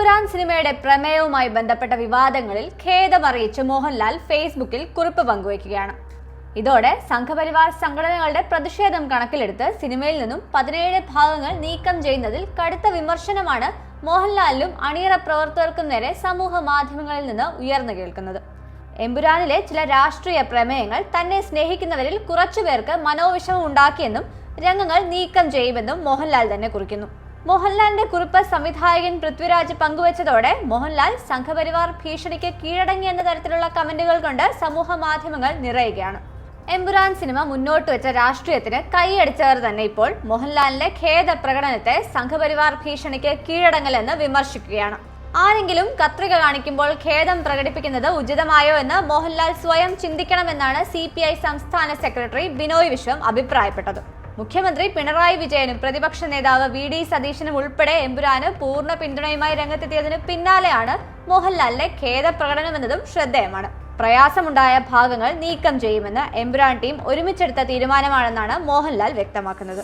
എമ്പുരാൻ സിനിമയുടെ പ്രമേയവുമായി ബന്ധപ്പെട്ട വിവാദങ്ങളിൽ ഖേദമറിയിച്ച് മോഹൻലാൽ ഫേസ്ബുക്കിൽ കുറിപ്പ് പങ്കുവയ്ക്കുകയാണ്. ഇതോടെ സംഘപരിവാർ സംഘടനകളുടെ പ്രതിഷേധം കണക്കിലെടുത്ത് സിനിമയിൽ നിന്നും പതിനേഴ് ഭാഗങ്ങൾ നീക്കം ചെയ്യുന്നതിൽ കടുത്ത വിമർശനമാണ് മോഹൻലാലിനും അണിയറ പ്രവർത്തകർക്കും നേരെ സമൂഹ മാധ്യമങ്ങളിൽ നിന്ന് ഉയർന്നു കേൾക്കുന്നത്. എമ്പുരാനിലെ ചില രാഷ്ട്രീയ പ്രമേയങ്ങൾ തന്നെ സ്നേഹിക്കുന്നവരിൽ കുറച്ചുപേർക്ക് മനോവിഷമം ഉണ്ടാക്കിയെന്നും രംഗങ്ങൾ നീക്കം ചെയ്യുമെന്നും മോഹൻലാൽ തന്നെ കുറിക്കുന്നു. മോഹൻലാലിന്റെ കുറിപ്പ് സംവിധായകൻ പൃഥ്വിരാജ് പങ്കുവച്ചതോടെ മോഹൻലാൽ സംഘപരിവാർ ഭീഷണിക്ക് കീഴടങ്ങി എന്ന തരത്തിലുള്ള കമന്റുകൾ കൊണ്ട് സമൂഹ മാധ്യമങ്ങൾ നിറയുകയാണ്. എമ്പുരാൻ സിനിമ മുന്നോട്ട് വെച്ച രാഷ്ട്രീയത്തിന് കൈയടിച്ചവർ തന്നെ ഇപ്പോൾ മോഹൻലാലിന്റെ ഖേദ പ്രകടനത്തെ സംഘപരിവാർ ഭീഷണിക്ക് കീഴടങ്ങലെന്ന് വിമർശിക്കുകയാണ്. ആരെങ്കിലും കത്രിക കാണിക്കുമ്പോൾ ഖേദം പ്രകടിപ്പിക്കുന്നത് ഉചിതമായോ എന്ന് മോഹൻലാൽ സ്വയം ചിന്തിക്കണമെന്നാണ് സി സംസ്ഥാന സെക്രട്ടറി ബിനോയ് വിശ്വം അഭിപ്രായപ്പെട്ടത്. മുഖ്യമന്ത്രി പിണറായി വിജയനും പ്രതിപക്ഷ നേതാവ് വി ഡി സതീശനും ഉൾപ്പെടെ എമ്പുരാന് പൂർണ പിന്തുണയുമായി രംഗത്തെത്തിയതിന് പിന്നാലെയാണ് മോഹൻലാലിന്റെ ഖേദ പ്രകടനമെന്നതും ശ്രദ്ധേയമാണ്. പ്രയാസമുണ്ടായ ഭാഗങ്ങൾ നീക്കം ചെയ്യുമെന്ന് എമ്പുരാൻ ടീം ഒരുമിച്ചെടുത്ത തീരുമാനമാണെന്നാണ് മോഹൻലാൽ വ്യക്തമാക്കുന്നത്.